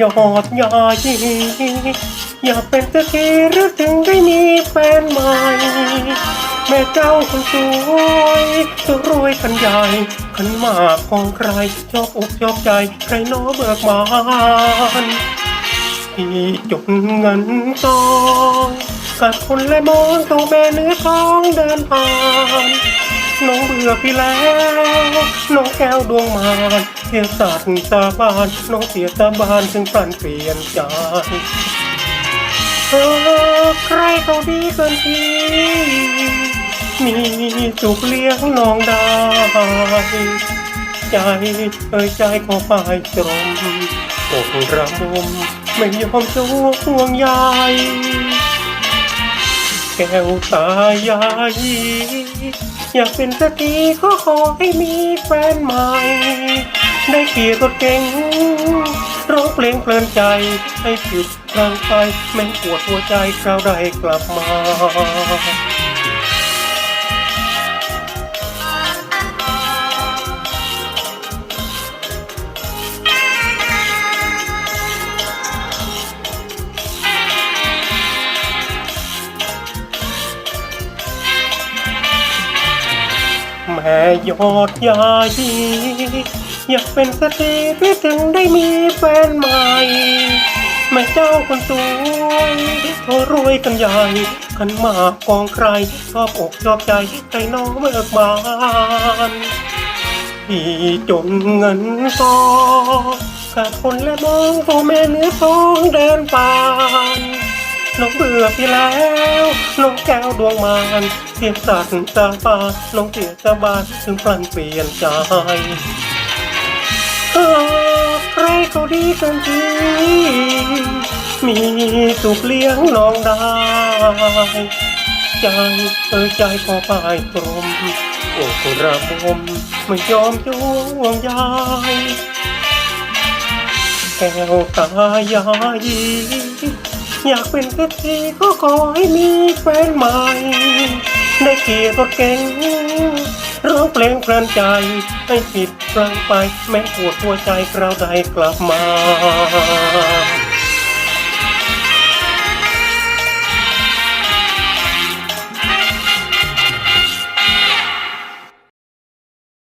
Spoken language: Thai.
ยอดยายีอยากเป็นเศรษฐีหรือถึงได้มีแฟนใหม่แม่เจ้าคนสวยจะรวยกันใหญ่ขันมากของใครชอบอกชอบใจ ใครน้อเบิกบานที่จนเงินทองกัดคนและมองตัวแม่เนื้อทองเดินผ่านน้องเบื่อพี่แล้ว แก้วดวงมารเสียสัตว์สาบานน้องเสียสาบานถึงฝันเปลี่ยนใจเออใครเขาดีเกินพี่มีจุกเลี้ยงน้องได้ใจเอ่ยใจขอฝ่ายตรงอกระบมไม่ยอมจะห่วงใยแก้วตายาย อยากเป็นสตรีก็ขอให้มีแฟนใหม่ ได้เกียรติรถเก่งร้องเพลงเพลินใจ ให้ผิดทางไปแม่งปวดหัวใจคราวใดกลับมา แม่ยอดยายีอยากเป็นสตรีที่ถึงได้มีแฟนใหม่แม่เจ้าคนสวยโทรรวยกันใหญ่ขันหมากกองใครชอบอกชอบใจใครน้องเบิกบานพี่จนเงินทอขาดคนและมองตัวแม่เนื้อทองเดินผ่าน น้องเบื่อพี่แล้วน้องแก้วดวงมารเสียสัตว์สาบานน้องเสียสาบานถึงพลันเปลี่ยนใจเออใครเขาดีกันทีมีสุขเลี้ยงน้องได้ใจเออใจพอพายตรมโอ้คนระบมไม่ยอมจวงยายแก้วตายาย อยากเป็นเศรษฐีก็ขอให้มีแฟนใหม่ ได้เกียรติรถเก่งร้องเพลงเพลินใจ ให้ผิดพลังไป แม้ปวดหัวใจคราวใดกลับมา